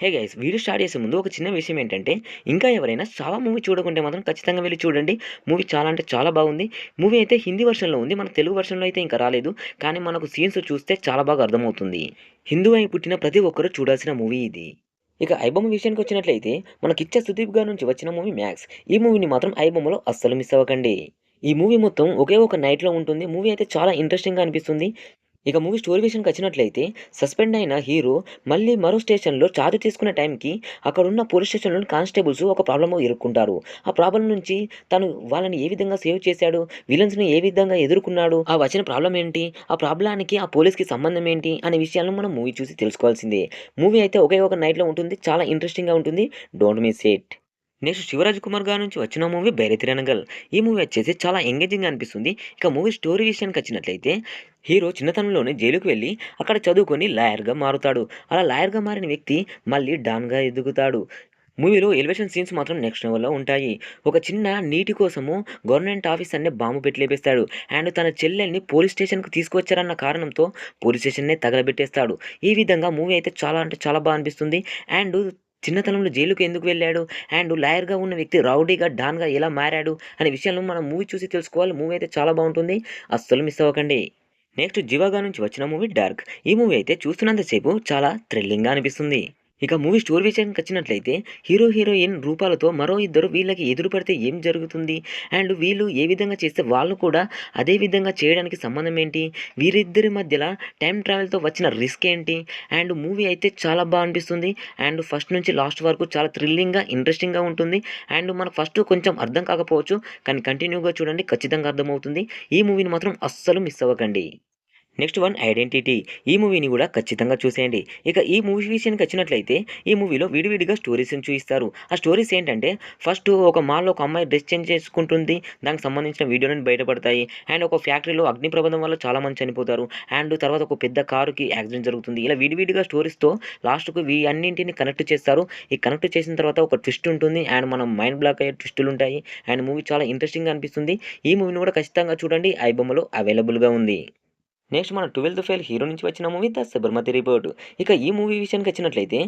Hey guys video start చేసే ముందు ఒక చిన్న విషయం ఏంటంటే ఇంకా ఎవరైనా సావా మూవీ చూడకుంటే మాత్రం ఖచ్చితంగా వెళ్ళి చూడండి. మూవీ చాలా అంటే చాలా బాగుంది. మూవీ అయితే హిందీ వర్షన్లో ఉంది. మన తెలుగు వర్షన్లో అయితే ఇంకా రాలేదు. కానీ మనకు సీన్స్ చూస్తే చాలా బాగా అర్థమవుతుంది. హిందూ అయి పుట్టిన ప్రతి ఒక్కరూ చూడాల్సిన మూవీ ఇది. ఇక ఐబొమ్మ విషయానికి వచ్చినట్లయితే మనకిచ్చే సుదీప్ గారి నుంచి వచ్చిన మూవీ మ్యాక్స్ ఈ మూవీని మాత్రం ఐబొమ్మలో అస్సలు మిస్ అవ్వకండి. ఈ మూవీ మొత్తం ఒకే ఒక నైట్లో ఉంటుంది. మూవీ అయితే చాలా ఇంట్రెస్టింగ్గా అనిపిస్తుంది. ఇక మూవీ స్టోరీ విషయానికి వచ్చినట్లయితే సస్పెండ్ అయిన హీరో మళ్ళీ మరో స్టేషన్లో చార్జ్ తీసుకునే టైంకి అక్కడ ఉన్న పోలీస్ స్టేషన్లోని కానిస్టేబుల్స్ ఒక ప్రాబ్లమ్ ఎదుర్కొంటారు. ఆ ప్రాబ్లం నుంచి తను వాళ్ళని ఏ విధంగా సేవ్ చేశాడు? విలన్స్ని ఏ విధంగా ఎదుర్కొన్నాడు? ఆ వచ్చిన ప్రాబ్లం ఏంటి? ఆ ప్రాబ్లానికి ఆ పోలీస్కి సంబంధం ఏంటి? అనే విషయాలను మనం మూవీ చూసి తెలుసుకోవాల్సిందే. మూవీ అయితే ఒకే ఒక నైట్లో ఉంటుంది. చాలా ఇంట్రెస్టింగ్గా ఉంటుంది. Don't miss it. Next Shivaraj Kumar గారి నుంచి వచ్చిన మూవీ బైరతిరణగల్ ఈ మూవీ వచ్చేసి చాలా ఎంగేజింగ్ అనిపిస్తుంది. ఇక మూవీ స్టోరీ విషయానికి వచ్చినట్లయితే హీరో చిన్నతనంలోనే జైలుకు వెళ్ళి అక్కడ చదువుకొని లాయర్గా మారుతాడు. అలా లాయర్గా మారిన వ్యక్తి మళ్ళీ డాన్గా ఎదుగుతాడు. మూవీలో ఎలివేషన్ సీన్స్ మాత్రం నెక్స్ట్ లెవెల్లో ఉంటాయి. ఒక చిన్న నీటి కోసము గవర్నమెంట్ ఆఫీస్ అనే బాంబు పెట్టి లేపిస్తాడు. అండ్ తన చెల్లెల్ని పోలీస్ స్టేషన్కి తీసుకొచ్చారన్న కారణంతో పోలీస్ స్టేషన్నే తగలబెట్టేస్తాడు. ఈ విధంగా మూవీ అయితే చాలా అంటే చాలా బాగా అనిపిస్తుంది. అండ్ చిన్నతనంలో జైలుకు ఎందుకు వెళ్ళాడు? అండ్ లాయర్గా ఉన్న వ్యక్తి రౌడీగా డాన్గా ఎలా మారాడు? అనే విషయాలను మనం మూవీ చూసి తెలుసుకోవాలి. మూవీ అయితే చాలా బాగుంటుంది. అస్సలు మిస్ అవ్వకండి. నెక్స్ట్ జివాగా నుంచి వచ్చిన మూవీ డార్క్. ఈ మూవీ అయితే చూస్తున్నంతసేపు చాలా థ్రిల్లింగ్గా అనిపిస్తుంది. ఇక మూవీ స్టోరీ విషయానికి వచ్చినట్లయితే హీరో హీరోయిన్ రూపాలతో మరో ఇద్దరు వీళ్ళకి ఎదురు పడితే ఏం జరుగుతుంది? అండ్ వీళ్ళు ఏ విధంగా చేస్తే వాళ్ళు కూడా అదే విధంగా చేయడానికి సంబంధం ఏంటి? వీరిద్దరి మధ్యలో టైం ట్రావెల్తో వచ్చిన రిస్క్ ఏంటి? అండ్ మూవీ అయితే చాలా బాగా అనిపిస్తుంది. అండ్ ఫస్ట్ నుంచి లాస్ట్ వరకు చాలా థ్రిల్లింగ్గా ఇంట్రెస్టింగ్గా ఉంటుంది. అండ్ మనకు ఫస్ట్ కొంచెం అర్థం కాకపోవచ్చు కానీ కంటిన్యూగా చూడండి ఖచ్చితంగా అర్థమవుతుంది. ఈ మూవీని మాత్రం అస్సలు మిస్ అవ్వకండి. నెక్స్ట్ వన్ ఐడెంటిటీ ఈ మూవీని కూడా ఖచ్చితంగా చూసేయండి. ఇక ఈ మూవీ విషయానికి వచ్చినట్లయితే ఈ మూవీలో విడివిడిగా స్టోరీస్ని చూపిస్తారు ఆ స్టోరీస్ ఏంటంటే ఫస్ట్ ఒక మాల్లో ఒక అమ్మాయి డ్రెస్ చేంజ్ చేసుకుంటుంది. దానికి సంబంధించిన వీడియోలను బయటపడతాయి. అండ్ ఒక ఫ్యాక్టరీలో అగ్ని ప్రబంధం వల్ల చాలా మంది చనిపోతారు. అండ్ తర్వాత ఒక పెద్ద కారుకి యాక్సిడెంట్ జరుగుతుంది. ఇలా విడివిడిగా స్టోరీస్తో లాస్ట్కు వీ అన్నింటిని కనెక్ట్ చేస్తారు. ఈ కనెక్ట్ చేసిన తర్వాత ఒక ట్విస్ట్ ఉంటుంది. అండ్ మనం మైండ్ బ్లాక్ అయ్యే ట్విస్టులు ఉంటాయి. అండ్ మూవీ చాలా ఇంట్రెస్టింగ్గా అనిపిస్తుంది. ఈ మూవీని కూడా ఖచ్చితంగా చూడండి. ఐబొమ్మలో అవైలబుల్గా ఉంది. నెక్స్ట్ మన ట్వెల్త్ ఫెయిల్ హీరో నుంచి వచ్చిన మూవీ ద సబర్మతి రిపోర్ట్. ఇక ఈ మూవీ విషయానికి వచ్చినట్లయితే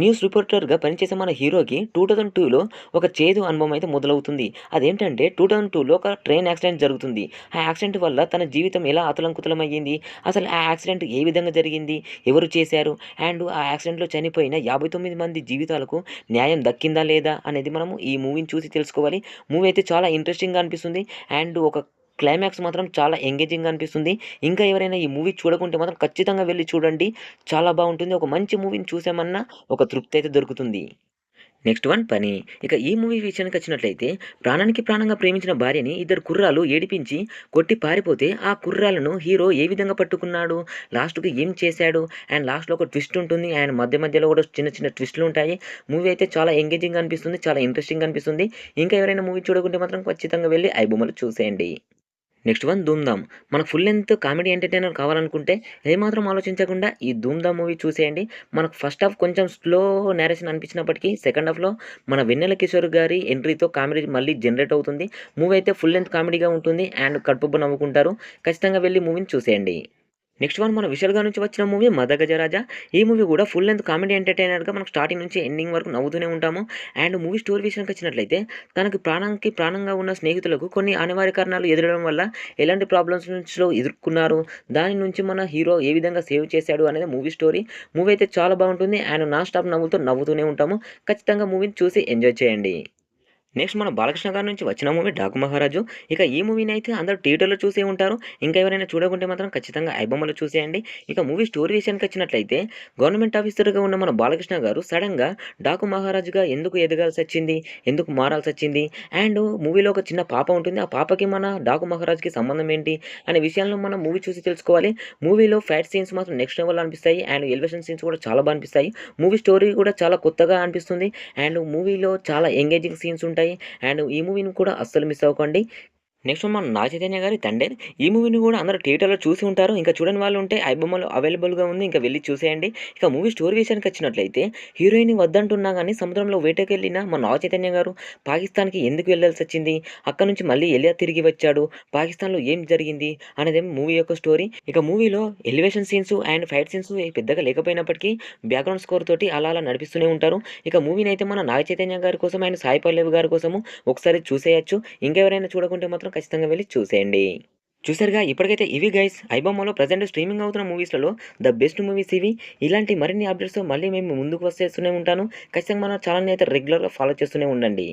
న్యూస్ రిపోర్టర్గా పనిచేసే మన హీరోకి టూ థౌజండ్ టూలో ఒక చేదు అనుభవం అయితే మొదలవుతుంది. అదేంటంటే టూ థౌజండ్ టూలో ఒక ట్రైన్ యాక్సిడెంట్ జరుగుతుంది. ఆ యాక్సిడెంట్ వల్ల తన జీవితం ఎలా అతలంకుతలమయ్యింది అసలు ఆ యాక్సిడెంట్ ఏ విధంగా జరిగింది? ఎవరు చేశారు? అండ్ ఆ యాక్సిడెంట్లో చనిపోయిన యాభై తొమ్మిది మంది జీవితాలకు న్యాయం దక్కిందా లేదా అనేది మనము ఈ మూవీని చూసి తెలుసుకోవాలి. మూవీ అయితే చాలా ఇంట్రెస్టింగ్గా అనిపిస్తుంది. అండ్ ఒక క్లైమాక్స్ మాత్రం చాలా ఎంగేజింగ్ అనిపిస్తుంది. ఇంకా ఎవరైనా ఈ మూవీ చూడకుంటే మాత్రం ఖచ్చితంగా వెళ్ళి చూడండి. చాలా బాగుంటుంది. ఒక మంచి మూవీని చూసామన్నా ఒక తృప్తి అయితే దొరుకుతుంది. నెక్స్ట్ వన్ పని. ఇక ఈ మూవీ విషయానికి వచ్చినట్లయితే ప్రాణానికి ప్రాణంగా ప్రేమించిన భార్యని ఇద్దరు కుర్రాలు ఏడిపించి కొట్టి పారిపోతే ఆ కుర్రాలను హీరో ఏ విధంగా పట్టుకున్నాడు? లాస్ట్కి ఏం చేశాడు? అండ్ లాస్ట్లో ఒక ట్విస్ట్ ఉంటుంది. అండ్ మధ్య మధ్యలో కూడా చిన్న చిన్న ట్విస్ట్లు ఉంటాయి. మూవీ అయితే చాలా ఎంగేజింగ్ అనిపిస్తుంది. చాలా ఇంట్రెస్టింగ్ అనిపిస్తుంది. ఇంకా ఎవరైనా మూవీ చూడకుంటే మాత్రం ఖచ్చితంగా వెళ్ళి ఐబొమ్మలు చూసేయండి. Next one Dhoomdhaam. మనకు ఫుల్ లెంత్ కామెడీ ఎంటర్టైనర్ కావాలనుకుంటే ఏమాత్రం ఆలోచించకుండా ఈ ధూమ్ధామ్ మూవీ చూసేయండి. మనకు ఫస్ట్ హాఫ్ కొంచెం స్లో నేరేషన్ అనిపించినప్పటికీ సెకండ్ హాఫ్లో మన వెన్నెల కిషోర్ గారి ఎంట్రీతో కామెడీ మళ్ళీ జనరేట్ అవుతుంది. మూవీ అయితే ఫుల్ లెంత్ కామెడీగా ఉంటుంది అండ్ కడుపు నవ్వుకుంటారు. ఖచ్చితంగా వెళ్ళి మూవీని చూసేయండి. నెక్స్ట్ వన్ మన విశాల్గా నుంచి వచ్చిన మూవీ మదగజరాజా ఈ మూవీ కూడా ఫుల్ లెంత్ కామెడీ ఎంటర్టైనర్గా మనకు స్టార్టింగ్ నుంచి ఎండింగ్ వరకు నవ్వుతూనే ఉంటాము. అండ్ మూవీ స్టోరీ విషయానికి వచ్చినట్లయితే తనకి ప్రాణానికి ప్రాణంగా ఉన్న స్నేహితులకు కొన్ని అనివార్య కారణాలు ఎదురడం వల్ల ఎలాంటి ప్రాబ్లమ్స్ నుంచిలో ఎదుర్కొన్నారు దాని నుంచి మన హీరో ఏ విధంగా సేవ్ చేశాడు అనేది మూవీ స్టోరీ మూవీ అయితే చాలా బాగుంటుంది. అండ్ నాన్ స్టాప్ నవ్వులతో నవ్వుతూనే ఉంటాము. ఖచ్చితంగా మూవీని చూసి ఎంజాయ్ చేయండి. నెక్స్ట్ మన బాలకృష్ణ గారి నుంచి వచ్చిన మూవీ డాకు మహారాజు. ఇక ఈ మూవీని అయితే అందరూ థియేటర్లో చూసే ఉంటారు. ఇంకా ఎవరైనా చూడకుంటే మాత్రం ఖచ్చితంగా ఐబొమ్మలో చూసేయండి. ఇక మూవీ స్టోరీ విషయానికి వచ్చినట్లయితే గవర్నమెంట్ ఆఫీసర్గా ఉన్న మన బాలకృష్ణ గారు సడన్గా డాకు మహారాజుగా ఎందుకు ఎదగాల్సి వచ్చింది? ఎందుకు మారాల్సి వచ్చింది? అండ్ మూవీలో ఒక చిన్న పాప ఉంటుంది. ఆ పాపకి మన డాకు మహారాజుకి సంబంధం ఏంటి? అనే విషయాలను మనం మూవీ చూసి తెలుసుకోవాలి. మూవీలో ఫ్యాట్ సీన్స్ మాత్రం నెక్స్ట్ లెవెల్ అనిపిస్తాయి. అండ్ ఎలివేషన్ సీన్స్ కూడా చాలా బాగా అనిపిస్తాయి. మూవీ స్టోరీ కూడా చాలా కొత్తగా అనిపిస్తుంది. అండ్ మూవీలో చాలా ఎంగేజింగ్ సీన్స్ ఉంటాయి. అండ్ ఈ మూవీని కూడా అస్సలు మిస్ అవ్వకండి. నెక్స్ట్ మన నాగ చైతన్య గారి తండేర్. ఈ మూవీని కూడా అందరూ థియేటర్లో చూసి ఉంటారు. ఇంకా చూడని వాళ్ళు ఉంటే ఐబొమ్మలో అవైలబుల్గా ఉంది. ఇంకా వెళ్ళి చూసేయండి. ఇక మూవీ స్టోరీ విషయానికి వచ్చినట్లయితే హీరోయిన్ వద్దంటున్నా కానీ సముద్రంలో వేటకెళ్ళిన మన నాగ చైతన్య గారు పాకిస్తాన్కి ఎందుకు వెళ్ళాల్సి వచ్చింది? అక్కడ నుంచి మళ్ళీ ఎలా తిరిగి వచ్చాడు. పాకిస్తాన్లో ఏం జరిగింది? అనేది మూవీ యొక్క స్టోరీ ఇక మూవీలో elevation scenes and fight scenes పెద్దగా లేకపోయినప్పటికీ బ్యాక్గ్రౌండ్ స్కోర్ తోటి అలా అలా నడిపిస్తూనే ఉంటారు. ఇక మూవీని అయితే మన నాగ చైతన్య గారి కోసం అండ్ సాయి పల్లవి గారి కోసము ఒకసారి చూసేయచ్చు. ఇంకెవరైనా చూడకుంటే మాత్రం ఖచ్చితంగా వెళ్ళి చూసేయండి. చూసారుగా ఇప్పటికైతే ఇవి గైస్ ఐబొమ్మలో ప్రజెంట్ స్ట్రీమింగ్ అవుతున్న మూవీస్లలో ద బెస్ట్ మూవీస్ ఇవి. ఇలాంటి మరిన్ని అప్డేట్స్ మళ్ళీ మేము ముందుకు వస్తేస్తూనే ఉంటాను. ఖచ్చితంగా మన ఛానల్ని అయితే రెగ్యులర్గా ఫాలో చేస్తూనే ఉండండి.